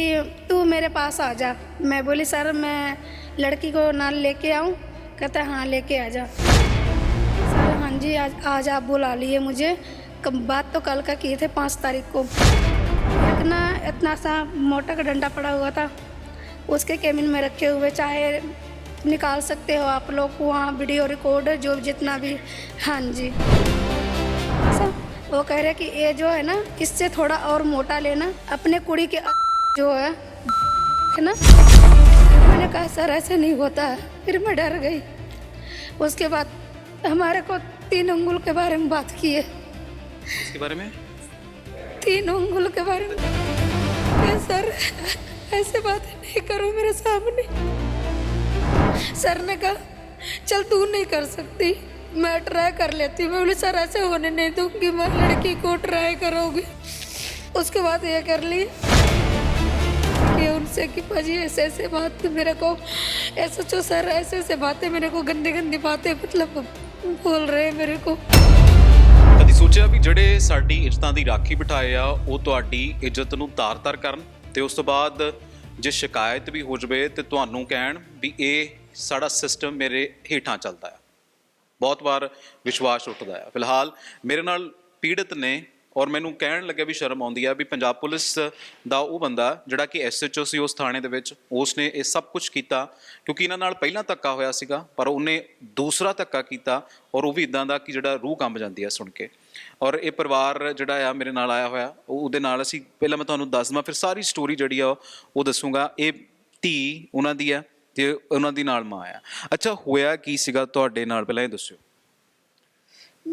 कि तू मेरे पास आ जा। मैं बोली, सर, मैं लड़की को ना लेके आऊँ? कहता हाँ लेके आ जा। सर हाँ जी, आज आज आप बुला लिए मुझे। बात तो कल का किए थे, पाँच तारीख को। इतना इतना सा मोटा का डंडा पड़ा हुआ था। उसके केबिन में रखे हुए, चाहे निकाल सकते हो आप लोग, वहाँ वीडियो रिकॉर्ड जो जितना भी। हाँ जी। सब वो कह रहे कि ये जो है ना, इससे थोड़ा और मोटा लेना। अपने कुड़ी के जो है है ना? मैंने कहा सर ऐसे नहीं होता। है फिर मैं डर गई। उसके बाद हमारे को तीन अंगुल के बारे में बात की है। इसके बारे में? तीन अंगुल के बारे में। सर ऐसे बात नहीं करो मेरे सामने। सर ने कहा चल तू नहीं कर सकती। मैं ट्राई कर लेती। हूँ मैं बोली सर ऐसे होने नहीं दूँगी। मैं लड़की को ट्राई करोगी। उसके बाद ये कर ली कि उनसे कि भाजी ऐसे ऐसे बात मेरे को ऐसे जो सर ऐसे ऐसे बातें मेरे को गंदी गंदी बातें मतलब बोल रहे हैं मेरे को ਕਦੀ ਸੋਚਿਆ ਵੀ ਜਿਹੜੇ ਸਾਡੀ ਇੱਜ਼ਤਾਂ ਦੀ ਰਾਖੀ ਬਿਠਾਏ ਆ ਉਹ ਤੁਹਾਡੀ ਇੱਜ਼ਤ ਨੂੰ ਤਾਰ-ਤਾਰ ਕਰਨ ਤੇ ਉਸ ਤੋਂ ਬਾਅਦ ਜੇ ਸ਼ਿਕਾਇਤ ਵੀ ਹੋ ਜਵੇ ਤੇ ਤੁਹਾਨੂੰ ਕਹਿਣ ਵੀ ਇਹ ਸਾਡਾ ਸਿਸਟਮ ਮੇਰੇ ਹੇਠਾਂ ਚੱਲਦਾ ਹੈ ਬਹੁਤ ਵਾਰ ਵਿਸ਼ਵਾਸ ਉੱਠਦਾ ਹੈ ਫਿਲਹਾਲ ਮੇਰੇ ਨਾਲ ਪੀੜਤ ਨੇ ਔਰ ਮੈਨੂੰ ਕਹਿਣ ਲੱਗਿਆ ਵੀ ਸ਼ਰਮ ਆਉਂਦੀ ਆ ਵੀ ਪੰਜਾਬ ਪੁਲਿਸ ਦਾ ਉਹ ਬੰਦਾ ਜਿਹੜਾ ਕਿ ਐਸਐਚਓ ਸੀ ਉਸ ਥਾਣੇ ਦੇ ਵਿੱਚ ਉਸ ਨੇ ਇਹ ਸਭ ਕੁਝ ਕੀਤਾ ਕਿਉਂਕਿ ਇਹਨਾਂ ਨਾਲ ਪਹਿਲਾਂ ਧੱਕਾ ਹੋਇਆ ਸੀਗਾ ਪਰ ਉਹਨੇ ਦੂਸਰਾ ਧੱਕਾ ਕੀਤਾ ਔਰ ਉਹ ਵੀ ਇਦਾਂ ਦਾ ਕਿ ਜਿਹੜਾ ਰੂਹ ਕੰਬ ਜਾਂਦੀ ਆ ਸੁਣ ਕੇ ਔਰ ਇਹ ਪਰਿਵਾਰ ਜਿਹੜਾ ਆ ਮੇਰੇ ਨਾਲ ਆਇਆ ਹੋਇਆ ਉਹ ਉਹਦੇ ਨਾਲ ਅਸੀਂ ਪਹਿਲਾਂ ਮੈਂ ਤੁਹਾਨੂੰ ਦੱਸ ਦਵਾਂ ਫਿਰ ਸਾਰੀ ਸਟੋਰੀ ਜਿਹੜੀ ਆ ਉਹ ਦੱਸੂਗਾ ਇਹ ਧੀ ਉਹਨਾਂ ਦੀ ਆ ਤੇ ਉਹਨਾਂ ਦੀ ਨਾਲ ਮਾਂ ਆ ਅੱਛਾ ਹੋਇਆ ਕੀ ਸੀਗਾ ਤੁਹਾਡੇ ਨਾਲ ਪਹਿਲਾਂ ਇਹ ਦੱਸਿਓ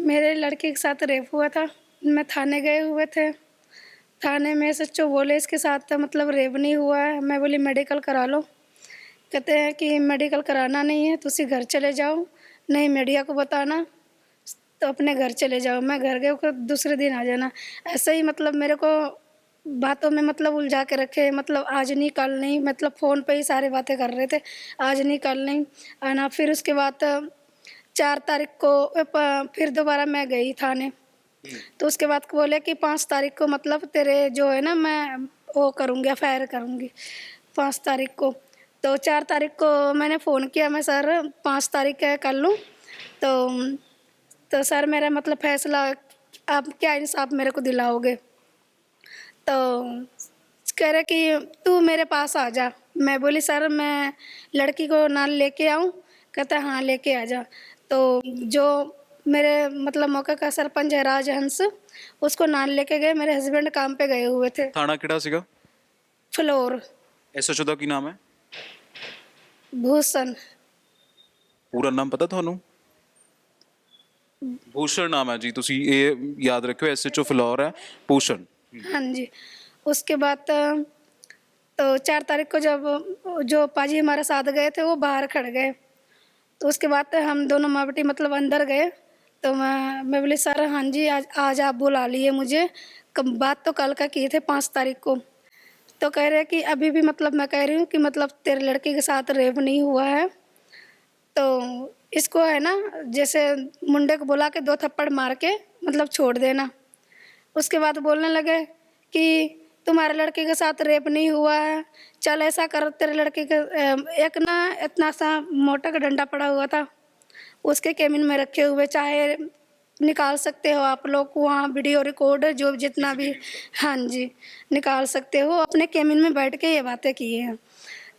मेरे लड़के के साथ रेप हुआ था मैं थाने गए हुए थे। थाने में सच्चो बोले, इसके साथ मतलब रेप नहीं हुआ है। मैं बोली, मेडिकल करा लो। कहते हैं कि, मेडिकल कराना नहीं है, तुसी घर चले जाओ। नहीं, मीडिया को बताना तो अपने घर चले जाओ। मैं घर गए को दूसरे दिन आ जाना। ऐसे ही मतलब मेरे को बातों में मतलब उलझा के रखे। मतलब आज नहीं, कल नहीं। मतलब फ़ोन पे ही सारी बातें कर रहे थे। आज नहीं, कल नहीं। आना। फिर उसके बाद चार तारीख को, फिर दोबारा मैं गई थाने। तो उसके बाद बोले कि पाँच तारीख को मतलब तेरे जो है ना मैं वो करूँगी एफ़ करूँगी, पाँच तारीख को। तो चार तारीख को मैंने फ़ोन किया, मैं सर पाँच तारीख कर लूँ? तो तो सर मेरा मतलब फैसला, आप क्या इंसाफ मेरे को दिलाओगे? तो कह रहे कि तू मेरे पास आ जा। मैं बोली, सर मैं लड़की को ना लेके आऊँ? कहता हाँ लेके आ जा। तो जो मेरे मतलब मौके का सरपंच है राजहंस उसको नान लेके गए मेरे हस्बैंड काम पे गए हुए थे ਥਾਣਾ ਕਿਹੜਾ ਸੀਗਾ फ्लोर ਐਸਐਚਓ ਦਾ ਕੀ ਨਾਮ ਹੈ भूषण ਪੂਰਾ ਨਾਮ ਪਤਾ ਤੁਹਾਨੂੰ ਭੂਸ਼ਣ ਨਾਮ ਹੈ ਜੀ ਤੁਸੀਂ ਇਹ ਯਾਦ ਰੱਖਿਓ ਐਸਐਚਓ ਫਲੋਰ ਹੈ ਭੂਸ਼ਣ हाँ जी उसके बाद तो, तो चार तारीख को जब जो पाजी हमारे साथ गए थे वो बाहर खड़ गए तो उसके बाद तो हम दोनों माँ बेटी मतलब अंदर गए तो मैं मैं बोली, सर हाँ जी, आज आज आप बुला लिए मुझे। कब, बात तो कल का किए थे, पाँच तारीख को। तो कह रहे कि, अभी भी मतलब मैं कह रही हूँ कि मतलब तेरे लड़के के साथ रेप नहीं हुआ है। तो इसको है ना, जैसे मुंडे को बुला के दो थप्पड़ मार के मतलब छोड़ देना। उसके बाद बोलने लगे कि, तुम्हारे लड़के के साथ रेप नहीं हुआ है। चल ऐसा कर, तेरे लड़के के एक ना, इतना सा मोटा का डंडा पड़ा हुआ था। उसके केबिन में रखे हुए, चाहे निकाल सकते हो आप लोग वहाँ वीडियो रिकॉर्ड जो जितना भी हाँ जी, निकाल सकते हो। अपने केबिन में बैठ के ये बातें की हैं।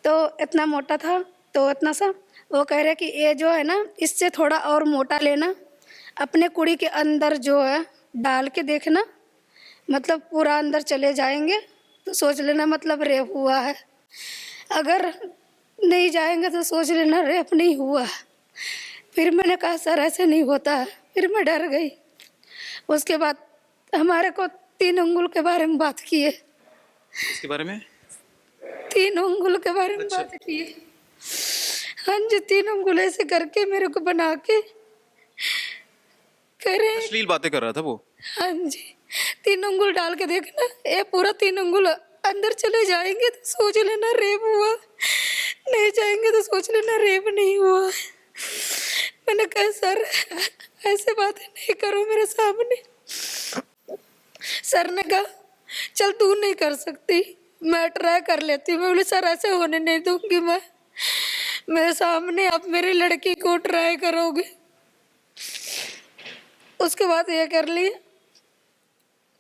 तो इतना मोटा था तो इतना सा। वो कह रहे कि ये जो है ना, इससे थोड़ा और मोटा लेना। अपने कुड़ी के अंदर जो है, डाल के देखना। मतलब पूरा अंदर चले जाएँगे तो सोच लेना मतलब रेप हुआ है। अगर नहीं जाएँगे तो सोच लेना रेप नहीं हुआ। फिर मैंने कहा सर ऐसे नहीं होता। है फिर मैं डर गई। उसके बाद हमारे को तीन अंगुल के बारे में बात की है। इसके बारे में? तीन अंगुल के बारे में अच्छा। बात की है। हाँ जी तीन अंगुल ऐसे करके मेरे को बना के हैं अश्लील बातें कर रहा था वो। हाँ जी तीन अंगुल डाल के देखना ये पूरा तीन अंगुल अंदर चले जाएँगे तो सोच लेना रेप हुआ। नहीं जाएँगे तो सोच लेना रेप नहीं हुआ। मैंने कहा, सर, ऐसे बातें नहीं करो मेरे सामने। सर ने कहा, चल तू नहीं कर सकती, मैं ट्राई कर लेती हूँ। बोली, सर, ऐसे होने नहीं दूँगी मैं। मेरे सामने आप मेरी लड़की को ट्राई करोगे। उसके बाद ये कर ली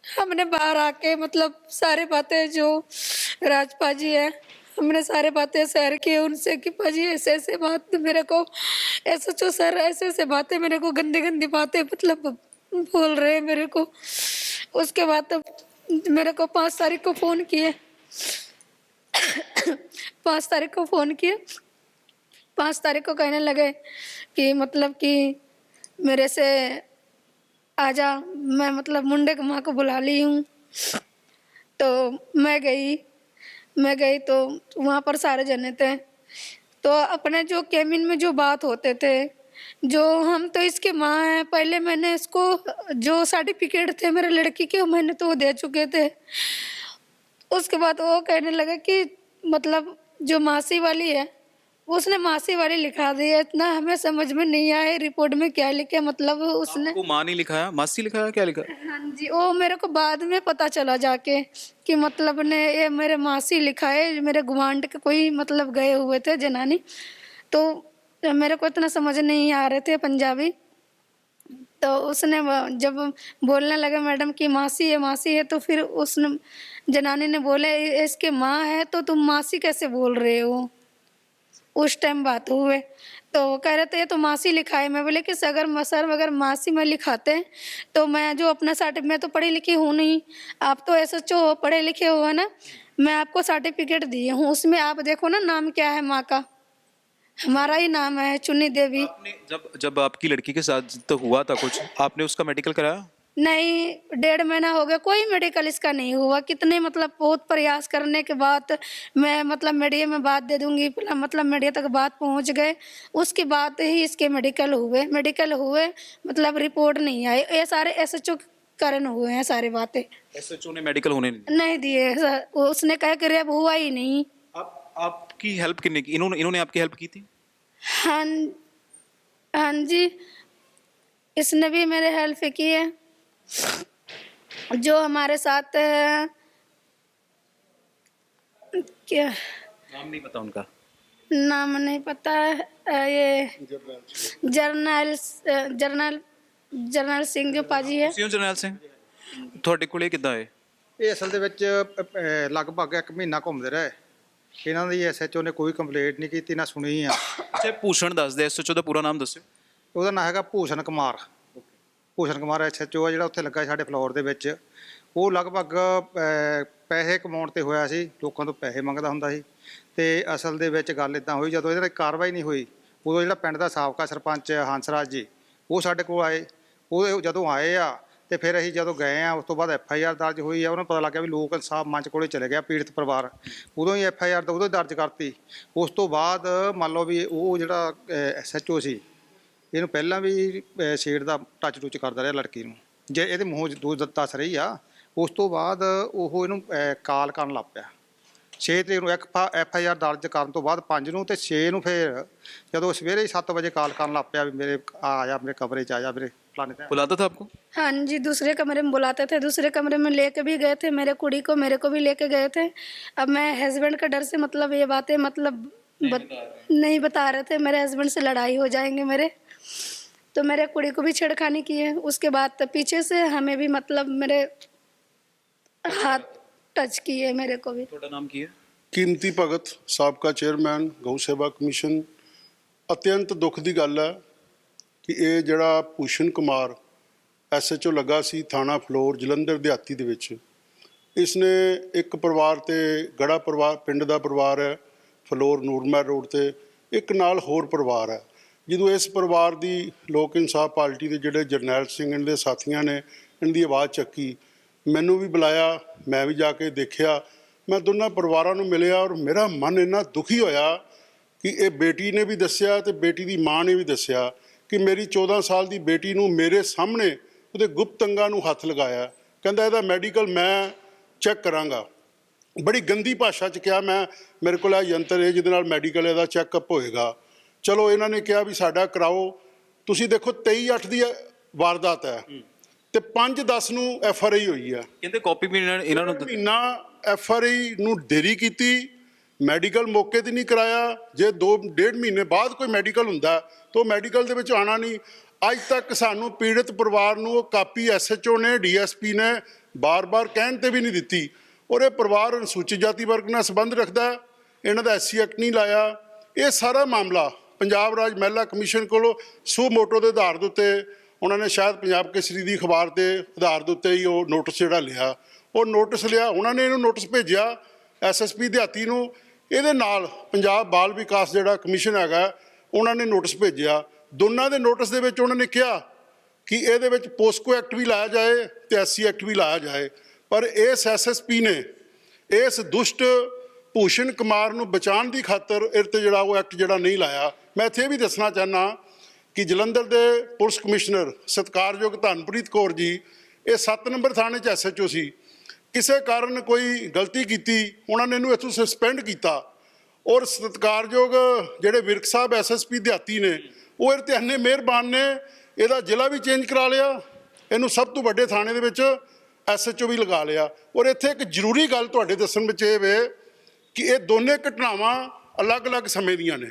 हमने बाहर आके मतलब सारी बातें, जो राजपा जी है, हमने सारे बातें शेयर की, उनसे कि पाजी ऐसे ऐसे बात मेरे को ऐसे जो सर, ऐसे ऐसे बातें मेरे को गंदी गंदी बातें मतलब बोल रहे हैं मेरे को। उसके बाद तो मेरे को पाँच तारीख को फ़ोन किए। पाँच तारीख को फ़ोन किए। पाँच तारीख को कहने लगे कि मतलब कि मेरे से आजा, मैं मतलब मुंडे की, माँ को बुला ली हूँ। तो मैं गई मैं गई तो वहाँ पर सारे जने थे। तो अपने जो केबिन में जो बात होते थे, जो हम तो इसके माँ हैं, पहले मैंने इसको, जो सर्टिफिकेट थे मेरे लड़की के मैंने तो वो दे चुके थे। उसके बाद वो कहने लगा कि मतलब जो मासी वाली है उसने मासी वाली लिखा दी है इतना हमें समझ में नहीं आया रिपोर्ट में क्या लिखे मतलब उसने आपको माँ नहीं लिखाया? मासी लिखाया क्या लिखा? हाँ जी वो मेरे को बाद में पता चला जाके कि मतलब ने ये मेरे मासी लिखा है मेरे गुआंड के कोई मतलब गए हुए थे जनानी। तो मेरे को इतना समझ नहीं आ रहे थे पंजाबी। तो उसने जब बोलने लगे मैडम कि मासी है मासी है तो फिर उसने जनानी ने बोले इसके माँ है तो तुम मासी कैसे बोल रहे हो? उस टाइम बात हुए। तो वो कह रहे थे तो मासी लिखा है। मैं बोले कि अगर सर अगर मासी में लिखाते तो मैं जो अपना सर्टिफिकेट मैं तो पढ़ी लिखी हूँ नहीं। आप तो एस एच हो, पढ़े लिखे हो, है ना? मैं आपको सर्टिफिकेट दिए हूँ। उसमें आप देखो ना, नाम क्या है माँ का। हमारा ही नाम है चुन्नी देवी। जब जब आपकी लड़की के साथ तो हुआ था कुछ, आपने उसका मेडिकल कराया? नहीं डेढ़ महीना हो गया कोई मेडिकल इसका नहीं हुआ। कितने मतलब बहुत प्रयास करने के बाद मैं मतलब मीडिया में बात दे दूँगी मतलब मीडिया तक बात पहुँच गए। उसके बाद ही इसके मेडिकल हुए। मेडिकल हुए मतलब रिपोर्ट नहीं आई ये सारे एस एच ओ कारण हुए हैं सारे बातें। एस एसएचओ ने मेडिकल होने नहीं नहीं दिए। उसने कहा कि रेप हुआ ही नहीं। आप आपकी हेल्प किन्ने की? इन्होंने इन्होंने आपकी हेल्प की थी? हाँ हाँ जी। इसने भी मेरे हेल्प की है जो हमारे साथ अ, क्या नाम नहीं पता उनका नाम नहीं पता है अ, ये जर्नल अ, जर्नल जर्नल सिंह जो पाजी है ਤੁਸੀਂ ਹੋ ਜਰਨੈਲ ਸਿੰਘ ਤੁਹਾਡੇ ਕੋਲੇ ਕਿੱਦਾਂ ਆਏ ਇਹ ਅਸਲ ਦੇ ਵਿੱਚ ਅ, ਅ, ਲਗਭਗ ਇੱਕ ਮਹੀਨਾ ਘੁੰਮਦੇ ਰਹੇ ਇਹਨਾਂ ਦੀ ਐਸਐਚਓ ਨੇ ਕੋਈ ਕੰਪਲੇਂਟ ਨਹੀਂ ਕੀਤੀ ਨਾ ਸੁਣੀ ਆ ਅੱਛਾ ਭੂਸ਼ਣ ਦੱਸਦੇ ਐਸਐਚਓ ਦਾ ਪੂਰਾ ਨਾਮ ਦੱਸਿਓ ਉਹਦਾ ਨਾਂ ਹੈਗਾ ਭੂਸ਼ਣ ਕੁਮਾਰ ਭੂਸ਼ਣ ਕੁਮਾਰ ਐਸਐਚਓ ਆ ਜਿਹੜਾ ਉੱਥੇ ਲੱਗਾ ਸਾਡੇ ਫਲੋਰ ਦੇ ਵਿੱਚ ਉਹ ਲਗਭਗ ਅ, ਪੈਸੇ ਕਮਾਉਣ ਤੇ ਹੋਇਆ ਸੀ ਲੋਕਾਂ ਤੋਂ ਪੈਸੇ ਮੰਗਦਾ ਹੁੰਦਾ ਸੀ ਤੇ ਅਸਲ ਦੇ ਵਿੱਚ ਗੱਲ ਇਦਾਂ ਹੋਈ ਜਦੋਂ ਇਹਦੇ ਤੇ ਕਾਰਵਾਈ ਨਹੀਂ ਹੋਈ ਉਦੋਂ ਜਿਹੜਾ ਪਿੰਡ ਦਾ ਸਾਬਕਾ ਸਰਪੰਚ ਹੰਸਰਾਜ ਜੀ ਉਹ ਸਾਡੇ ਕੋਲ ਆਏ ਉਹ ਜਦੋਂ ਆਏ ਆ ਤੇ ਫਿਰ ਅਸੀਂ ਜਦੋਂ ਗਏ ਆ ਉਸ ਤੋਂ ਬਾਅਦ ਐਫ ਆਈ ਆਰ ਦਰਜ ਹੋਈ ਆ ਉਹਨਾਂ ਨੂੰ ਪਤਾ ਲੱਗਿਆ ਵੀ ਲੋਕ ਇਨਸਾਫ ਮੰਚ ਕੋਲੇ ਚਲੇ ਗਿਆ ਪੀੜਤ ਪਰਿਵਾਰ ਉਦੋਂ ਹੀ ਐਫ ਆਈ ਆਰ ਉਦੋਂ ਹੀ ਦਰਜ ਕਰਤੀ ਉਸ ਤੋਂ ਬਾਅਦ ਮੰਨ ਲਓ ਵੀ ਉਹ ਜਿਹੜਾ ਐਸ ਐਚ ਓ ਸੀ ਇਹਨੂੰ ਪਹਿਲਾਂ ਵੀ ਅਹ, ਛੇੜ ਦਾ ਟੱਚ ਟੁੱਚ ਕਰਦਾ ਰਿਹਾ ਲੜਕੀ ਨੂੰ ਜੇ ਇਹਦੇ ਮੂੰਹ 'ਚ ਦੋ ਦ- ਦੱਸ ਰਹੀ ਆ ਉਸ ਤੋਂ ਬਾਅਦ ਉਹ ਇਹਨੂੰ ਅਹ, ਕਾਲ ਕਰਨ ਲੱਗ ਪਿਆ 6 ਤਰੀਕ ਨੂੰ ਇੱਕ ਐਫ ਆਈ ਆਰ ਦਰਜ ਕਰਨ ਤੋਂ ਬਾਅਦ 5 ਨੂੰ ਤੇ 6 ਨੂੰ ਫਿਰ ਜਦੋਂ ਸਵੇਰੇ ਹੀ 7 ਵਜੇ ਕਾਲ ਕਰਨ ਲੱਗ ਪਿਆ ਵੀ ਮੇਰੇ ਆ ਜਾ ਮੇਰੇ ਕਮਰੇ 'ਚ ਆ ਜਾ ਮੇਰੇ ਫਲਾਣੇ ਤੇ बुलाता था आपको हाँ जी दूसरे कमरे में बुलाते थे दूसरे कमरे में लेके भी गए थे मेरे कुड़ी को मेरे को भी लेके गए थे अब मैं हस्बैंड का डर से मतलब ये बातें मतलब बत, नहीं बता रहे थे मेरे हस्बैंड से लड़ाई हो जाएंगे मेरे तो मेरे कुड़ी को भी छेड़खानी की है उसके बाद तो पीछे से हमें भी मतलब मेरे हाथ टच किए मेरे को भी ਤੁਹਾਡਾ ਨਾਮ ਕੀ ਹੈ ਕੀਮਤੀ ਭਗਤ ਸਾਬਕਾ ਚੇਅਰਮੈਨ ਗਊ ਸੇਵਾ ਕਮਿਸ਼ਨ ਅਤਿਅੰਤ ਦੁੱਖ ਦੀ ਗੱਲ ਹੈ ਕਿ ਇਹ ਜਿਹੜਾ ਭੂਸ਼ਣ ਕੁਮਾਰ ਐਸਐਚਓ ਲੱਗਾ ਸੀ ਥਾਣਾ ਫਲੋਰ ਜਲੰਧਰ ਦਿਹਾਤੀ ਦੇ ਵਿੱਚ ਇਸਨੇ ਇੱਕ ਪਰਿਵਾਰ ਤੇ ਗੜਾ ਪਰਿਵਾਰ ਪਿੰਡ ਦਾ ਪਰਿਵਾਰ ਹੈ ਫਲੋਰ ਨੂਰਮਹਿਰ ਰੋਡ ਤੇ ਇੱਕ ਨਾਲ ਹੋਰ ਪਰਿਵਾਰ ਹੈ ਜਦੋਂ ਇਸ ਪਰਿਵਾਰ ਦੀ ਲੋਕ ਇਨਸਾਫ ਪਾਰਟੀ ਦੇ ਜਿਹੜੇ ਜਰਨੈਲ ਸਿੰਘ ਇਹਨਾਂ ਦੇ ਸਾਥੀਆਂ ਨੇ ਇਹਨਾਂ ਦੀ ਆਵਾਜ਼ ਚੱਕੀ। ਮੈਨੂੰ ਵੀ ਬੁਲਾਇਆ, ਮੈਂ ਵੀ ਜਾ ਕੇ ਦੇਖਿਆ। ਮੈਂ ਦੋਨਾਂ ਪਰਿਵਾਰਾਂ ਨੂੰ ਮਿਲਿਆ ਔਰ ਮੇਰਾ ਮਨ ਇੰਨਾ ਦੁਖੀ ਹੋਇਆ ਕਿ ਇਹ ਬੇਟੀ ਨੇ ਵੀ ਦੱਸਿਆ ਤੇ ਬੇਟੀ ਦੀ ਮਾਂ ਨੇ ਵੀ ਦੱਸਿਆ ਕਿ ਮੇਰੀ 14 ਸਾਲ ਦੀ ਬੇਟੀ ਨੂੰ ਮੇਰੇ ਸਾਹਮਣੇ ਉਹਦੇ ਗੁਪਤ ਅੰਗਾਂ ਨੂੰ ਹੱਥ ਲਗਾਇਆ। ਕਹਿੰਦਾ, ਇਹਦਾ ਮੈਡੀਕਲ ਮੈਂ ਚੈੱਕ ਕਰਾਂਗਾ। ਬੜੀ ਗੰਦੀ ਭਾਸ਼ਾ 'ਚ ਕਿਹਾ ਮੈਂ, ਮੇਰੇ ਕੋਲ ਇਹ ਯੰਤਰ ਹੈ ਜਿਹਦੇ ਨਾਲ ਮੈਡੀਕਲ ਇਹਦਾ ਚੈੱਕਅਪ ਹੋਏਗਾ। ਚਲੋ ਇਹਨਾਂ ਨੇ ਕਿਹਾ ਵੀ ਸਾਡਾ ਕਰਾਓ। ਤੁਸੀਂ ਦੇਖੋ 23 8 ਦੀ ਵਾਰਦਾਤ ਹੈ ਤੇ 5 10 ਨੂੰ ਐਫ ਆਰ ਆਈ ਹੋਈ ਹੈ। ਕਹਿੰਦੇ ਕਾਪੀ ਵੀ ਇਹਨਾਂ ਇਹਨਾਂ ਨੂੰ ਦਿੱਤੀ। ਮਹੀਨਾ ਐਫ ਆਰ ਆਈ ਨੂੰ ਦੇਰੀ ਕੀਤੀ ਮੈਡੀਕਲ ਮੌਕੇ ਤੇ ਨਹੀਂ ਕਰਾਇਆ। ਜੇ 2 ਡੇਢ ਮਹੀਨੇ ਬਾਅਦ ਕੋਈ ਮੈਡੀਕਲ ਹੁੰਦਾ ਤਾਂ ਮੈਡੀਕਲ ਦੇ ਵਿੱਚ ਆਣਾ ਨਹੀਂ। ਅੱਜ ਤੱਕ ਸਾਨੂੰ ਪੀੜਤ ਪਰਿਵਾਰ ਨੂੰ ਉਹ ਕਾਪੀ ਐਸਐਚਓ ਨੇ ਡੀਐਸਪੀ ਨੇ ਬਾਰ-ਬਾਰ ਕਹਿਣ ਤੇ ਵੀ ਨਹੀਂ ਦਿੱਤੀ। ਔਰ ਇਹ ਪਰਿਵਾਰ ਅਨੁਸੂਚਿਤ ਜਾਤੀ ਵਰਗ ਨਾਲ ਸੰਬੰਧ ਰੱਖਦਾ ਹੈ। ਇਹਨਾਂ ਦਾ ਐਸਸੀ ਐਕਟ ਨਹੀਂ ਲਾਇਆ। ਇਹ ਸਾਰਾ ਮਾਮਲਾ ਪੰਜਾਬ ਰਾਜ ਮਹਿਲਾ ਕਮਿਸ਼ਨ ਕੋਲੋਂ ਸੂ ਮੋਟੋ ਦੇ ਆਧਾਰ ਦੇ ਉੱਤੇ ਉਹਨਾਂ ਨੇ ਸ਼ਾਇਦ ਪੰਜਾਬ ਕੇਸਰੀ ਦੀ ਅਖਬਾਰ ਦੇ ਆਧਾਰ ਦੇ ਉੱਤੇ ਹੀ ਉਹ ਨੋਟਿਸ ਜਿਹੜਾ ਲਿਆ। ਉਹ ਨੋਟਿਸ ਲਿਆ, ਉਹਨਾਂ ਨੇ ਇਹਨੂੰ ਨੋਟਿਸ ਭੇਜਿਆ ਐਸਐਸਪੀ ਦਿਹਾਤੀ ਨੂੰ। ਇਹਦੇ ਨਾਲ ਪੰਜਾਬ ਬਾਲ ਵਿਕਾਸ ਜਿਹੜਾ ਕਮਿਸ਼ਨ ਹੈਗਾ, ਉਹਨਾਂ ਨੇ ਨੋਟਿਸ ਭੇਜਿਆ। ਦੋਨਾਂ ਦੇ ਨੋਟਿਸ ਦੇ ਵਿੱਚ ਉਹਨਾਂ ਨੇ ਕਿਹਾ ਕਿ ਇਹਦੇ ਵਿੱਚ ਪੋਸਕੋ ਐਕਟ ਵੀ ਲਾਇਆ ਜਾਏ ਤੇ ਐਸਸੀ ਐਕਟ ਵੀ ਲਾਇਆ ਜਾਏ। ਪਰ ਇਸ ਐਸਐਸਪੀ ਨੇ ਇਸ ਦੁਸ਼ਟ ਭੂਸ਼ਣ ਕੁਮਾਰ ਨੂੰ ਬਚਾਉਣ ਦੀ ਖਾਤਰ ਇਹ ਤੇ ਜਿਹੜਾ ਉਹ ਐਕਟ ਜਿਹੜਾ ਨਹੀਂ ਲਾਇਆ। ਮੈਂ ਇੱਥੇ ਇਹ ਵੀ ਦੱਸਣਾ ਚਾਹਨਾ ਕਿ ਜਲੰਧਰ ਦੇ ਪੁਲਿਸ ਕਮਿਸ਼ਨਰ ਸਤਕਾਰਯੋਗ ਧਨਪ੍ਰੀਤ ਕੌਰ ਜੀ, ਇਹ 7 ਨੰਬਰ ਥਾਣੇ 'ਚ ਐਸਐਚਓ ਸੀ। ਕਿਸੇ ਕਾਰਨ ਕੋਈ ਗਲਤੀ ਕੀਤੀ, ਉਹਨਾਂ ਨੇ ਇਹਨੂੰ ਇੱਥੋਂ ਸਸਪੈਂਡ ਕੀਤਾ ਔਰ ਸਤਿਕਾਰਯੋਗ ਜਿਹੜੇ ਵਿਰਕ ਸਾਹਿਬ ਐਸਐਸਪੀ ਦਿਹਾਤੀ ਨੇ, ਉਹ ਇਹਦੇ ਤੇ ਇੰਨੇ ਮਿਹਰਬਾਨ ਨੇ, ਇਹਦਾ ਜ਼ਿਲ੍ਹਾ ਵੀ ਚੇਂਜ ਕਰਾ ਲਿਆ, ਇਹਨੂੰ ਸਭ ਤੋਂ ਵੱਡੇ ਥਾਣੇ ਦੇ ਵਿੱਚ ਐਸਐਚਓ ਵੀ ਲਗਾ ਲਿਆ। ਔਰ ਇੱਥੇ ਇੱਕ ਜ਼ਰੂਰੀ ਗੱਲ ਤੁਹਾਡੇ ਦੱਸਣ ਵਿੱਚ ਇਹ ਵੇ ਕਿ ਇਹ ਦੋਨੇ ਘਟਨਾਵਾਂ ਅਲੱਗ-ਅਲੱਗ ਸਮੇਂ ਦੀਆਂ ਨੇ।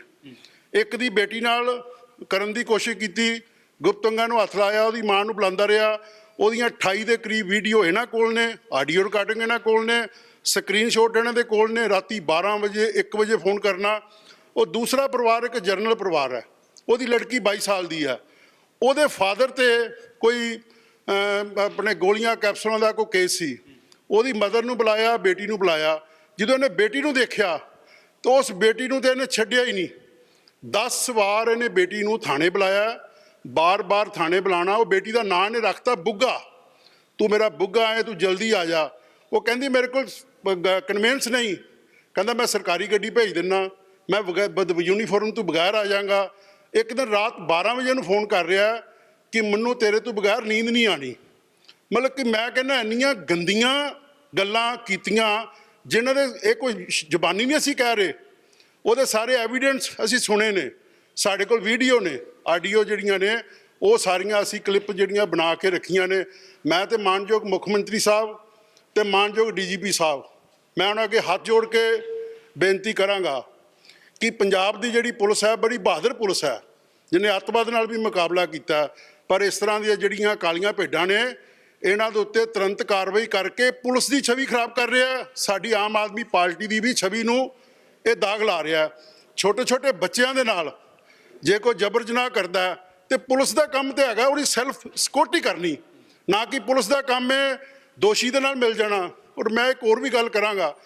ਇੱਕ ਦੀ ਬੇਟੀ ਨਾਲ ਕਰਨ ਦੀ ਕੋਸ਼ਿਸ਼ ਕੀਤੀ ਗੁਪਤੰਗਾਂ ਨੂੰ ਹੱਥ ਲਾਇਆ, ਉਹਦੀ ਮਾਂ ਨੂੰ ਬੁਲਾਉਂਦਾ ਰਿਹਾ। ਉਹਦੀਆਂ 28 ਦੇ ਕਰੀਬ ਵੀਡੀਓ ਇਹਨਾਂ ਕੋਲ ਨੇ ਆਡੀਓ ਰਿਕਾਰਡਿੰਗ ਇਹਨਾਂ ਕੋਲ ਨੇ ਸਕਰੀਨਸ਼ਾਟ ਇਹਨਾਂ ਦੇ ਕੋਲ ਨੇ, ਰਾਤੀ 12 ਵਜੇ 1 ਵਜੇ ਫੋਨ ਕਰਨਾ। ਉਹ ਦੂਸਰਾ ਪਰਿਵਾਰ ਇੱਕ ਜਰਨਲ ਪਰਿਵਾਰ ਹੈ। ਉਹਦੀ ਲੜਕੀ 22 ਸਾਲ ਦੀ ਹੈ। ਉਹਦੇ ਫਾਦਰ ਤੇ ਕੋਈ ਆਪਣੇ ਗੋਲੀਆਂ ਕੈਪਸੂਲਾਂ ਦਾ ਕੋਈ ਕੇਸ ਸੀ। ਉਹਦੀ ਮਦਰ ਨੂੰ ਬੁਲਾਇਆ, ਬੇਟੀ ਨੂੰ ਬੁਲਾਇਆ। ਜਦੋਂ ਇਹਨੇ ਬੇਟੀ ਨੂੰ ਦੇਖਿਆ, ਤਾਂ ਉਸ ਬੇਟੀ ਨੂੰ ਤੇ ਇਹਨੇ ਛੱਡਿਆ ਹੀ ਨਹੀਂ। 10 ਵਾਰ ਇਹਨੇ ਬੇਟੀ ਨੂੰ ਥਾਣੇ ਬੁਲਾਇਆ, ਬਾਰ-ਬਾਰ ਥਾਣੇ ਬੁਲਾਣਾ ਉਹ ਬੇਟੀ ਦਾ ਨਾਂ ਇਹਨੇ ਰੱਖਤਾ ਬੁੱਗਾ। ਤੂੰ ਮੇਰਾ ਬੁੱਗਾ ਹੈ ਤੂੰ ਜਲਦੀ ਆ ਜਾ। ਉਹ ਕਹਿੰਦੀ ਮੇਰੇ ਕੋਲ ਕਨਵੈਂਸ ਨਹੀਂ। ਕਹਿੰਦਾ ਮੈਂ ਸਰਕਾਰੀ ਗੱਡੀ ਭੇਜ ਦਿੰਨਾ, ਮੈਂ ਬਗੈ- ਬਦ ਯੂਨੀਫਾਰਮ ਤੋਂ ਬਗੈਰ ਆ ਜਾਵਾਂਗਾ ਇੱਕ ਦਿਨ ਰਾਤ 12 ਵਜੇ ਨੂੰ ਫੋਨ ਕਰ ਰਿਹਾ ਕਿ ਮੈਨੂੰ ਤੇਰੇ ਤੋਂ ਬਗੈਰ ਨੀਂਦ ਨਹੀਂ ਆਣੀ ਮਤਲਬ ਕਿ ਮੈਂ ਕਹਿੰਦਾ ਇੰਨੀਆਂ ਗੰਦੀਆਂ ਗੱਲਾਂ ਕੀਤੀਆਂ, ਜਿਨ੍ਹਾਂ ਦੇ ਇਹ ਕੋਈ ਜ਼ਬਾਨੀ ਨਹੀਂ ਅਸੀਂ ਕਹਿ ਰਹੇ। ਉਹਦੇ ਸਾਰੇ ਐਵੀਡੈਂਸ ਅਸੀਂ ਸੁਣੇ ਨੇ। ਸਾਡੇ ਕੋਲ ਵੀਡੀਓ ਨੇ ਆਡੀਓ ਜਿਹੜੀਆਂ ਨੇ, ਉਹ ਸਾਰੀਆਂ ਅਸੀਂ ਕਲਿੱਪ ਜਿਹੜੀਆਂ ਬਣਾ ਕੇ ਰੱਖੀਆਂ ਨੇ। ਮੈਂ ਤੇ ਮਾਨਯੋਗ ਮੁੱਖ ਮੰਤਰੀ ਸਾਹਿਬ ਤੇ ਮਾਨਯੋਗ ਡੀਜੀਪੀ ਸਾਹਿਬ, ਮੈਂ ਉਹਨਾਂ ਅੱਗੇ ਹੱਥ ਜੋੜ ਕੇ ਬੇਨਤੀ ਕਰਾਂਗਾ ਕਿ ਪੰਜਾਬ ਦੀ ਜਿਹੜੀ ਪੁਲਿਸ ਹੈ, ਬੜੀ ਬਹਾਦਰ ਪੁਲਿਸ ਹੈ, ਜਿਹਨੇ ਅੱਤਵਾਦ ਨਾਲ ਵੀ ਮੁਕਾਬਲਾ ਕੀਤਾ, ਪਰ ਇਸ ਤਰ੍ਹਾਂ ਦੀਆਂ ਜਿਹੜੀਆਂ ਕਾਲੀਆਂ ਭੇਡਾਂ ਨੇ, ਇਹਨਾਂ ਦੇ ਉੱਤੇ ਤੁਰੰਤ ਕਾਰਵਾਈ ਕਰਕੇ ਪੁਲਿਸ ਦੀ ਛਵੀ ਖਰਾਬ ਕਰ ਰਿਹਾ ਸਾਡੀ ਆਮ ਆਦਮੀ ਪਾਰਟੀ ਦੀ ਵੀ ਛਵੀ ਨੂੰ ਇਹ ਦਾਗ ਲਾ ਰਿਹਾ ਛੋਟੇ ਛੋਟੇ ਬੱਚਿਆਂ ਦੇ ਨਾਲ ਜੇ ਕੋਈ ਜਬਰ ਜਨਾਹ ਕਰਦਾ ਹੈ, ਤੇ ਪੁਲਿਸ ਦਾ ਕੰਮ ਤੇ ਹੈਗਾ ਉਹਦੀ ਸੈਲਫ ਸਿਕਿਉਰਿਟੀ ਕਰਨੀ। ਨਾ ਕਿ ਪੁਲਿਸ ਦਾ ਕੰਮ ਹੈ ਦੋਸ਼ੀ ਦੇ ਨਾਲ ਮਿਲ ਜਾਣਾ। ਔਰ ਮੈਂ ਇੱਕ ਹੋਰ ਵੀ ਗੱਲ ਕਰਾਂਗਾ।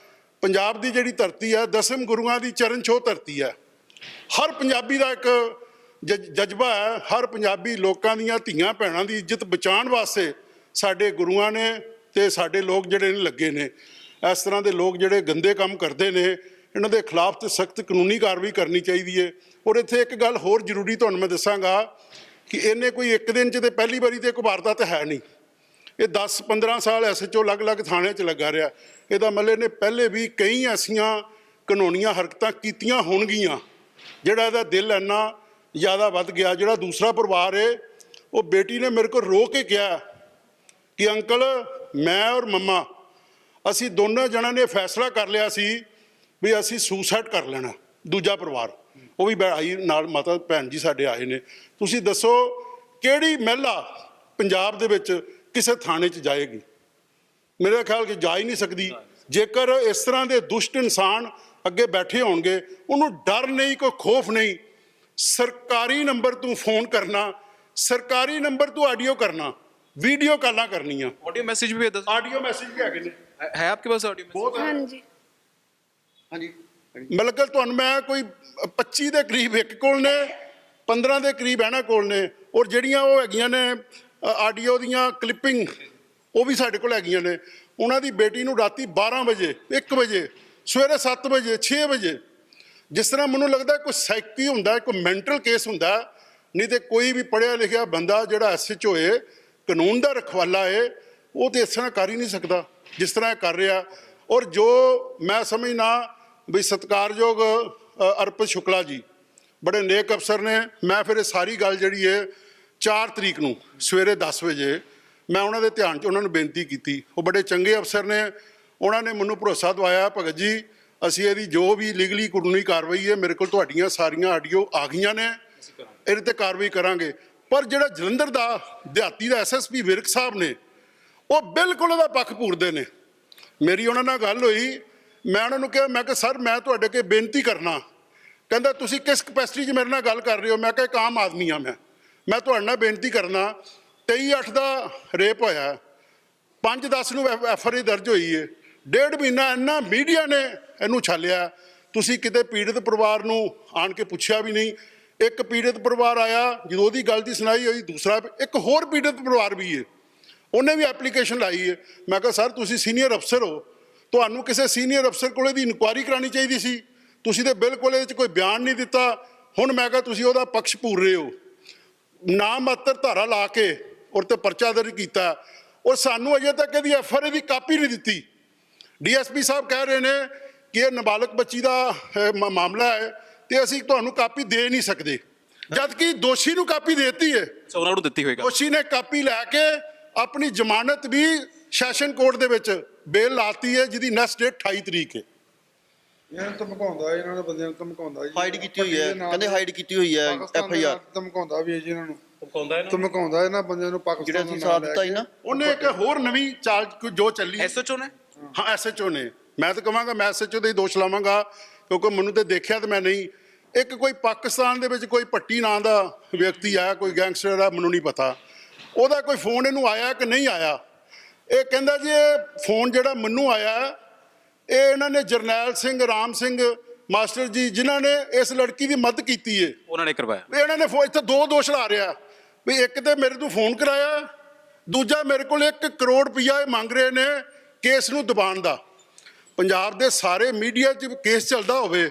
ਪੰਜਾਬ ਦੀ ਜਿਹੜੀ ਧਰਤੀ ਹੈ ਦਸਮ ਗੁਰੂਆਂ ਦੀ ਚਰਨ ਛੋਹ ਧਰਤੀ ਹੈ। ਹਰ ਪੰਜਾਬੀ ਦਾ ਇੱਕ ਜਜ- ਜਜ਼ਬਾ ਹੈ। ਹਰ ਪੰਜਾਬੀ ਲੋਕਾਂ ਦੀਆਂ ਧੀਆਂ ਭੈਣਾਂ ਦੀ ਇੱਜ਼ਤ ਬਚਾਉਣ ਵਾਸਤੇ ਸਾਡੇ ਗੁਰੂਆਂ ਨੇ ਤੇ ਸਾਡੇ ਲੋਕ ਜਿਹੜੇ ਨੇ ਲੱਗੇ ਨੇ। ਇਸ ਤਰ੍ਹਾਂ ਦੇ ਲੋਕ ਜਿਹੜੇ ਗੰਦੇ ਕੰਮ ਕਰਦੇ ਨੇ ਇਹਨਾਂ ਦੇ ਖਿਲਾਫ ਤੇ ਸਖਤ ਕਾਨੂੰਨੀ ਕਾਰਵਾਈ ਕਰਨੀ ਚਾਹੀਦੀ ਹੈ। ਔਰ ਇੱਥੇ ਇੱਕ ਗੱਲ ਹੋਰ ਜ਼ਰੂਰੀ ਤੁਹਾਨੂੰ ਮੈਂ ਦੱਸਾਂਗਾ ਕਿ ਇਹਨੇ ਕੋਈ ਇੱਕ ਦਿਨ 'ਚ ਤੇ ਪਹਿਲੀ ਵਾਰੀ ਤੇ ਕੋਈ ਵਾਰਦਾਤ ਹੈ ਨਹੀਂ। ਇਹ 10 15 ਸਾਲ ਐਸਐਚਓ ਅਲੱਗ-ਅਲੱਗ ਥਾਣਿਆਂ 'ਚ ਲੱਗਾ ਰਿਹਾ। ਇਹਦਾ ਮਤਲਬ ਨੇ ਪਹਿਲੇ ਵੀ ਕਈ ਐਸੀਆਂ ਕਾਨੂੰਨੀਆਂ ਹਰਕਤਾਂ ਕੀਤੀਆਂ ਹੋਣਗੀਆਂ, ਜਿਹੜਾ ਇਹਦਾ ਦਿਲ ਇੰਨਾ ਜ਼ਿਆਦਾ ਵੱਧ ਗਿਆ, ਜਿਹੜਾ ਦੂਸਰਾ ਪਰਿਵਾਰ ਏ, ਉਹ ਬੇਟੀ ਨੇ ਮੇਰੇ ਕੋਲ ਰੋ ਕੇ ਕਿਹਾ ਕਿ ਅੰਕਲ, ਮੈਂ ਔਰ ਮੰਮਾ, ਅਸੀਂ ਦੋਨੋਂ ਜਣਾਂ ਨੇ ਫੈਸਲਾ ਕਰ ਲਿਆ ਸੀ ਵੀ ਅਸੀਂ ਸੁਸਾਈਡ ਕਰ ਲੈਣਾ ਦੂਜਾ ਪਰਿਵਾਰ। ਉਹ ਵੀ ਆਈ ਨਾਲ ਮਾਤਾ ਭੈਣ ਜੀ ਸਾਡੇ ਆਏ ਨੇ। ਤੁਸੀਂ ਦੱਸੋ ਕਿਹੜੀ ਮਹਿਲਾ ਪੰਜਾਬ ਦੇ ਵਿੱਚ ਕਿਸੇ ਥਾਣੇ 'ਚ ਜਾਏਗੀ? ਮੇਰੇ ਖਿਆਲ ਕਿ ਜਾ ਹੀ ਨਹੀਂ ਸਕਦੀ। ਜੇਕਰ ਇਸ ਤਰ੍ਹਾਂ ਦੇ ਦੁਸ਼ਟ ਇਨਸਾਨ ਅੱਗੇ ਬੈਠੇ ਹੋਣਗੇ ਉਹਨੂੰ ਡਰ ਨਹੀਂ ਕੋਈ ਖੋਫ ਨਹੀਂ। ਸਰਕਾਰੀ ਨੰਬਰ ਤੋਂ ਫੋਨ ਕਰਨਾ ਸਰਕਾਰੀ ਨੰਬਰ ਤੋਂ ਆਡੀਓ ਕਰਨਾ ਵੀਡੀਓ ਕਾਲਾਂ ਕਰਨੀਆਂ। ਆਡੀਓ ਮੈਸੇਜ ਵੀ ਆਡੀਓ ਮੈਸੇਜ ਵੀ ਹੈਗੇ ਨੇ। ਹੈ ਆਪਕੇ ਪਾਸ ਆਡੀਓ ਬਹੁਤ ਹਾਂਜੀ। ਹਾਂਜੀ। ਮਤਲਬ ਕਿ ਤੁਹਾਨੂੰ ਮੈਂ ਕੋਈ 25 ਦੇ ਕਰੀਬ ਇੱਕ ਕੋਲ ਨੇ 15 ਦੇ ਕਰੀਬ ਇਹਨਾਂ ਕੋਲ ਨੇ, ਔਰ ਜਿਹੜੀਆਂ ਉਹ ਹੈਗੀਆਂ ਨੇ ਆਡੀਓ ਦੀਆਂ ਕਲਿੱਪਿੰਗ, ਉਹ ਵੀ ਸਾਡੇ ਕੋਲ ਹੈਗੀਆਂ ਨੇ। ਉਹਨਾਂ ਦੀ ਬੇਟੀ ਨੂੰ ਰਾਤੀ 12 ਵਜੇ 1 ਵਜੇ, ਸਵੇਰੇ 7 ਵਜੇ 6 ਵਜੇ, ਜਿਸ ਤਰ੍ਹਾਂ ਮੈਨੂੰ ਲੱਗਦਾ ਕੋਈ ਸਾਈਕੀ ਹੁੰਦਾ, ਕੋਈ ਮੈਂਟਲ ਕੇਸ ਹੁੰਦਾ, ਨਹੀਂ ਤੇ ਕੋਈ ਵੀ ਪੜ੍ਹਿਆ ਲਿਖਿਆ ਬੰਦਾ ਜਿਹੜਾ ਐਸਐਚ ਹੋਏ ਕਾਨੂੰਨ ਦਾ ਰਖਵਾਲਾ ਏ, ਉਹ ਤੇ ਇਸ ਤਰ੍ਹਾਂ ਕਰ ਹੀ ਨਹੀਂ ਸਕਦਾ, ਜਿਸ ਤਰ੍ਹਾਂ ਇਹ ਕਰ ਰਿਹਾ। ਔਰ ਜੋ ਮੈਂ ਸਮਝਣਾ ਵੀ ਸਤਿਕਾਰਯੋਗ ਅਰਪਿਤ ਸ਼ੁਕਲਾ ਜੀ। ਬੜੇ ਨੇਕ ਅਫਸਰ ਨੇ। ਮੈਂ ਫਿਰ ਇਹ ਸਾਰੀ ਗੱਲ ਜਿਹੜੀ ਹੈ 4 ਤਰੀਕ ਨੂੰ ਸਵੇਰੇ 10 ਵਜੇ ਮੈਂ ਉਹਨਾਂ ਦੇ ਧਿਆਨ 'ਚ ਉਹਨਾਂ ਨੂੰ ਬੇਨਤੀ ਕੀਤੀ। ਉਹ ਬੜੇ ਚੰਗੇ ਅਫਸਰ ਨੇ। ਉਹਨਾਂ ਨੇ ਮੈਨੂੰ ਭਰੋਸਾ ਦਵਾਇਆ, ਭਗਤ ਜੀ, ਅਸੀਂ ਇਹਦੀ ਜੋ ਵੀ ਲੀਗਲੀ ਕਾਨੂੰਨੀ ਕਾਰਵਾਈ ਹੈ ਮੇਰੇ ਕੋਲ ਤੁਹਾਡੀਆਂ ਸਾਰੀਆਂ ਆਡੀਓ ਆ ਗਈਆਂ ਨੇ। ਇਹਦੇ ਤੇ ਕਾਰਵਾਈ ਕਰਾਂਗੇ। ਪਰ ਜਿਹੜਾ ਜਲੰਧਰ ਦਾ ਦਿਹਾਤੀ ਦਾ ਐਸਐਸਪੀ ਵਿਰਕ ਸਾਹਿਬ ਨੇ, ਉਹ ਬਿਲਕੁਲ ਉਹਦਾ ਪੱਖ ਪੂਰਦੇ ਨੇ। ਮੇਰੀ ਉਹਨਾਂ ਨਾਲ ਗੱਲ ਹੋਈ ਮੈਂ ਉਹਨਾਂ ਨੂੰ ਕਿਹਾ, ਮੈਂ ਕਿਹਾ, ਸਰ, ਮੈਂ ਤੁਹਾਡੇ ਅੱਗੇ ਬੇਨਤੀ ਕਰਨਾ। ਕਹਿੰਦਾ, ਤੁਸੀਂ ਕਿਸ ਕਪੈਸਿਟੀ 'ਚ ਮੇਰੇ ਨਾਲ ਗੱਲ ਕਰ ਰਹੇ ਹੋ? ਮੈਂ ਕਿਹਾ, ਇੱਕ ਆਮ ਆਦਮੀ ਆ ਮੈਂ। ਮੈਂ ਤੁਹਾਡੇ ਨਾਲ ਬੇਨਤੀ ਕਰਨਾ 23/8 ਦਾ ਰੇਪ ਹੋਇਆ 5/10 ਨੂੰ ਐਫ ਆਰ ਆਈ ਦਰਜ ਹੋਈ ਹੈ ਡੇਢ ਮਹੀਨਾ ਇੰਨਾ ਮੀਡੀਆ ਨੇ ਇਹਨੂੰ ਛਾਲਿਆ। ਤੁਸੀਂ ਕਿਤੇ ਪੀੜਤ ਪਰਿਵਾਰ ਨੂੰ ਆਣ ਕੇ ਪੁੱਛਿਆ ਵੀ ਨਹੀਂ। ਇੱਕ ਪੀੜਤ ਪਰਿਵਾਰ ਆਇਆ, ਜਦੋਂ ਉਹਦੀ ਗੱਲ ਦੀ ਸੁਣਾਈ ਹੋਈ, ਦੂਸਰਾ ਇੱਕ ਹੋਰ ਪੀੜਤ ਪਰਿਵਾਰ ਵੀ ਹੈ ਉਹਨੇ ਵੀ ਐਪਲੀਕੇਸ਼ਨ ਲਾਈ ਹੈ ਮੈਂ ਕਿਹਾ, ਸਰ, ਤੁਸੀਂ ਸੀਨੀਅਰ ਅਫਸਰ ਹੋ। ਤੁਹਾਨੂੰ ਕਿਸੇ ਸੀਨੀਅਰ ਅਫਸਰ ਕੋਲੇ ਦੀ ਇਨਕੁਆਇਰੀ ਕਰਾਉਣੀ ਚਾਹੀਦੀ ਸੀ। ਤੁਸੀਂ ਤੇ ਬਿਲਕੁਲ ਇਹਦੇ ਵਿੱਚ ਕੋਈ ਬਿਆਨ ਨਹੀਂ ਦਿੱਤਾ। ਹੁਣ ਮੈਂ ਕਿਹਾ ਤੁਸੀਂ ਉਹਦਾ ਪੱਖ ਪੂਰ ਰਹੇ ਹੋ। ਨਾ ਮਾਤਰ ਧਾਰਾ ਲਾ ਕੇ ਔਰ ਤੇ ਪਰਚਾ ਦਰਜ ਕੀਤਾ। ਔਰ ਸਾਨੂੰ ਅਜੇ ਤੱਕ ਇਹਦੀ ਐਫਆਰਏ ਦੀ ਕਾਪੀ ਨਹੀਂ ਦਿੱਤੀ। ਡੀਐਸਪੀ ਸਾਹਿਬ ਕਹਿ ਰਹੇ ਨੇ ਕਿ ਇਹ ਨਾਬਾਲਗ ਬੱਚੀ ਦਾ ਮਾਮਲਾ ਹੈ ਤੇ ਅਸੀਂ ਤੁਹਾਨੂੰ ਕਾਪੀ ਦੇ ਨਹੀਂ ਸਕਦੇ। ਜਦ ਕਿ ਦੋਸ਼ੀ ਨੂੰ ਕਾਪੀ ਦੇਤੀ ਹੈ। ਸੋ ਉਹਨਾਂ ਨੂੰ ਦਿੱਤੀ ਹੋਏਗਾ ਦੋਸ਼ੀ ਨੇ ਕਾਪੀ ਲੈ ਕੇ ਆਪਣੀ ਜ਼ਮਾਨਤ ਵੀ ਸੈਸ਼ਨ ਕੋਰਟ ਦੇ ਵਿੱਚ ਬੇਲ ਲਾਤੀ ਹੈ ਜਿਹਦੀ ਨੈਕਸਟ ਡੇਟ 28 ਤਰੀਕ ਹੈ। ਇਹਨਾਂ ਨੂੰ ਧਮਕਾਉਂਦਾ ਇਹਨਾਂ ਦੇ ਬੰਦਿਆਂ ਨੂੰ ਧਮਕਾਉਂਦਾ ਜੀ। ਹਾਈਡ ਕੀਤੀ ਹੋਈ ਹੈ। ਕਹਿੰਦੇ ਹਾਈਡ ਕੀਤੀ ਹੋਈ ਹੈ ਐਫ ਆਈ ਆਰ ਧਮਕਾਉਂਦਾ ਵੀ ਹੈ ਜੀ ਇਹਨਾਂ ਨੂੰ। ਪਕਾਉਂਦਾ ਹੈ ਧਮਕਾਉਂਦਾ ਇਹਨਾਂ ਬੰਦਿਆਂ ਨੂੰ ਜਿਹੜਾ ਪਾਕਿਸਤਾਨ ਅਸੀਂ ਦਾ ਸਾਥ ਦਿੱਤਾ ਸੀ ਕੇ। ਨਾ? ਉਹਨੇ ਇੱਕ ਹੋਰ ਨਵੀਂ ਚਾਲ ਜੋ ਚੱਲੀ। ਐਸਐਚਓ ਨੇ? ਹਾਂ ਐਸਐਚਓ ਨੇ। ਮੈਂ ਤਾਂ ਕਹਾਂਗਾ ਮੈਂ ਐਸਐਚਓ ਦੇ ਦੋਸ਼ ਲਾਵਾਂਗਾ ਕਿਉਂਕਿ ਮੈਨੂੰ ਤੇ ਦੇਖਿਆ ਤੇ ਮੈਂ ਨਹੀਂ। ਇੱਕ ਕੋਈ ਪਾਕਿਸਤਾਨ ਦੇ ਵਿੱਚ ਕੋਈ ਪੱਟੀ ਨਾਂ ਦਾ ਵਿਅਕਤੀ ਆਇਆ ਕੋਈ ਗੈਂਗਸਟਰ ਆ ਮੈਨੂੰ ਨਹੀਂ ਪਤਾ। ਉਹਦਾ ਕੋਈ ਫੋਨ ਇਹਨੂੰ ਆਇਆ ਕਿ ਨਹੀਂ ਆਇਆ? ਇਹ ਕਹਿੰਦਾ ਜੀ ਇਹ ਫੋਨ ਜਿਹੜਾ ਮੈਨੂੰ ਆਇਆ ਇਹ ਇਹਨਾਂ ਨੇ ਜਰਨੈਲ ਸਿੰਘ ਰਾਮ ਸਿੰਘ ਮਾਸਟਰ ਜੀ ਜਿਨ੍ਹਾਂ ਨੇ ਇਸ ਲੜਕੀ ਦੀ ਮਦਦ ਕੀਤੀ ਹੈ ਉਹਨਾਂ ਨੇ ਕਰਵਾਇਆ। ਵੀ ਇਹਨਾਂ ਨੇ ਫੋ- ਇੱਥੇ ਦੋ ਦੋਸ਼ ਲਾ ਰਿਹਾ। ਵੀ ਇੱਕ ਤੇ ਮੇਰੇ ਤੋਂ ਫੋਨ ਕਰਾਇਆ ਦੂਜਾ ਮੇਰੇ ਕੋਲ 1 ਕਰੋੜ ਰੁਪਈਆ ਇਹ ਮੰਗ ਰਹੇ ਨੇ ਕੇਸ ਨੂੰ ਦਬਾਉਣ ਦਾ। ਪੰਜਾਬ ਦੇ ਸਾਰੇ ਮੀਡੀਆ 'ਚ ਕੇਸ ਚੱਲਦਾ ਹੋਵੇ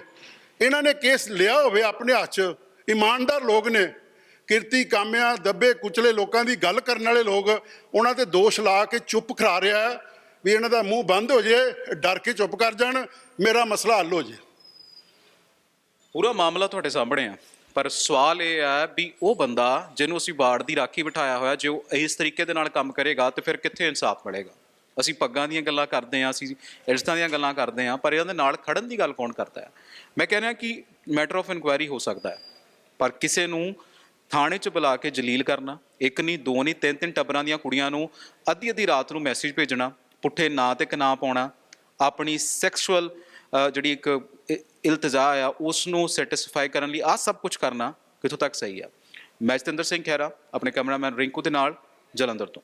ਇਹਨਾਂ ਨੇ ਕੇਸ ਲਿਆ ਹੋਵੇ ਆਪਣੇ ਹੱਥ 'ਚ ਇਮਾਨਦਾਰ ਲੋਕ ਨੇ। ਕਿਰਤੀ ਕਾਮਿਆਂ, ਦੱਬੇ ਕੁਚਲੇ ਲੋਕਾਂ ਦੀ ਗੱਲ ਕਰਨ ਵਾਲੇ ਲੋਕ, ਉਹਨਾਂ ਤੇ ਦੋਸ਼ ਲਾ ਕੇ ਚੁੱਪ ਕਰਾ ਰਿਹਾ ਹੈ ਵੀ ਇਹਨਾਂ ਦਾ ਮੂੰਹ ਬੰਦ ਹੋ ਜੇ, ਡਰ ਕੇ ਚੁੱਪ ਕਰ ਜਾਣ, ਮੇਰਾ ਮਸਲਾ ਹੱਲ ਹੋ ਜੇ। ਪੂਰਾ ਮਾਮਲਾ ਤੁਹਾਡੇ ਸਾਹਮਣੇ ਆ, ਪਰ ਸਵਾਲ ਇਹ ਹੈ ਵੀ ਉਹ ਬੰਦਾ ਜਿਹਨੂੰ ਅਸੀਂ ਵਾਰਡ ਦੀ ਰਾਖੀ ਬਿਠਾਇਆ ਹੋਇਆ, ਜੇ ਉਹ ਇਸ ਤਰੀਕੇ ਦੇ ਨਾਲ ਕੰਮ ਕਰੇਗਾ ਤੇ ਫਿਰ ਕਿੱਥੇ ਇਨਸਾਫ ਮਿਲੇਗਾ? ਅਸੀਂ ਪੱਗਾਂ ਦੀਆਂ ਗੱਲਾਂ ਕਰਦੇ ਹਾਂ, ਅਸੀਂ ਇੱਜ਼ਤਾਂ ਦੀਆਂ ਗੱਲਾਂ ਕਰਦੇ ਹਾਂ, ਪਰ ਇਹਨਾਂ ਦੇ ਨਾਲ ਖੜਨ ਦੀ ਗੱਲ ਕੌਣ ਕਰਦਾ ਹੈ? ਮੈਂ ਕਹਿ ਰਿਹਾ ਕਿ ਮੈਟਰ ਆਫ ਇਨਕੁਆਇਰੀ ਹੋ ਸਕਦਾ ਹੈ, ਪਰ ਕਿਸੇ ਨੂੰ ਥਾਣੇ 'ਚ ਬੁਲਾ ਕੇ ਜਲੀਲ ਕਰਨਾ, ਇੱਕ ਨਹੀਂ, ਦੋ ਨਹੀਂ, ਤਿੰਨ ਤਿੰਨ ਟੱਬਰਾਂ ਦੀਆਂ ਕੁੜੀਆਂ ਨੂੰ ਅੱਧੀ ਅੱਧੀ ਰਾਤ ਨੂੰ ਮੈਸੇਜ ਭੇਜਣਾ, ਪੁੱਠੇ ਨਾਂ ਤੇ ਨਾਂ ਪਾਉਣਾ, ਆਪਣੀ ਸੈਕਸ਼ੂਅਲ ਜਿਹੜੀ ਇੱਕ, ਇ- ਇਲਤਜਾ ਆ ਉਸ ਨੂੰ ਸੈਟੀਸਫਾਈ ਕਰਨ ਲਈ ਆ ਸਭ ਕੁਝ ਕਰਨਾ ਕਿੱਥੋਂ ਤੱਕ ਸਹੀ ਆ। ਮੈਂ ਜਤਿੰਦਰ ਸਿੰਘ ਖਹਿਰਾ, ਆਪਣੇ ਕੈਮਰਾਮੈਨ ਰਿੰਕੂ ਦੇ ਨਾਲ ਜਲੰਧਰ ਤੋਂ।